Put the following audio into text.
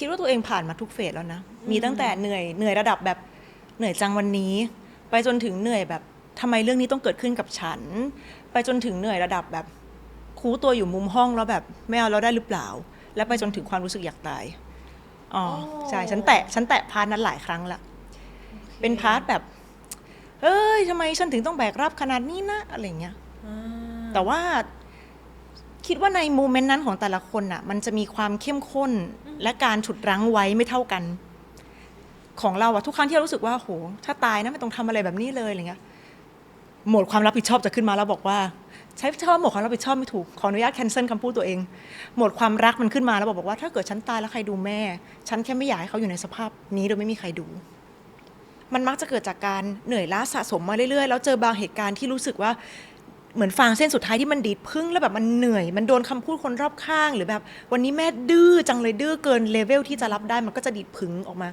คิดว่าตัวเองผ่านมาทุกเฟสแล้วนะ มีตั้งแต่เหนื่อยเหนื่อยระดับแบบเหนื่อยจังวันนี้ ไปจนถึงเหนื่อยแบบทำไมเรื่องนี้ต้องเกิดขึ้นกับฉัน ไปจนถึงเหนื่อยระดับแบบคูตัวอยู่มุมห้องแล้วแบบไม่เอาเราได้หรือเปล่า และไปจนถึงความรู้สึกอยากตายอ๋อใช่ฉันแตะฉันแตะพาร์ทนั้นหลายครั้งละเป็นพาร์ทแบบเอ้ยทำไมฉันถึงต้องแบกรับขนาดนี้นะอะไรเงี้ยอ่าแต่ว่าคิดว่าในโมเมนต์นั้นของแต่ละคนน่ะ มันจะมีความเข้มข้น และการฉุดรั้งไว้ไม่เท่ากัน ของเราอะทุกครั้งที่เรารู้สึกว่าโหถ้าตายนะไม่ต้องทำอะไรแบบนี้เลยอะไรเงี้ยหมดความรับผิดชอบจะขึ้นมาแล้วบอกว่า ใช้คำว่าหมดความรับผิดชอบไม่ถูกขออนุญาตแคนเซิลคำพูดตัวเอง หมดความรักมันขึ้นมาแล้วบอกว่า ถ้าเกิดฉันตายแล้วใครดูแม่ ฉันแค่ไม่อยากให้เขาอยู่ในสภาพนี้โดยไม่มีใครดู มันมักจะเกิดจากการเหนื่อยล้าสะสมมาเรื่อยๆ แล้วเจอบางเหตุการณ์ที่รู้สึกว่า เหมือนฟางเส้นสุดท้ายที่มันดีดพึ่งแล้วแบบมันเหนื่อย มันโดนคำพูดคนรอบข้าง หรือแบบ วันนี้แม่ดื้อจังเลยดื้อเกินเลเวลที่จะรับได้มันก็จะดีดพึ่งออกมา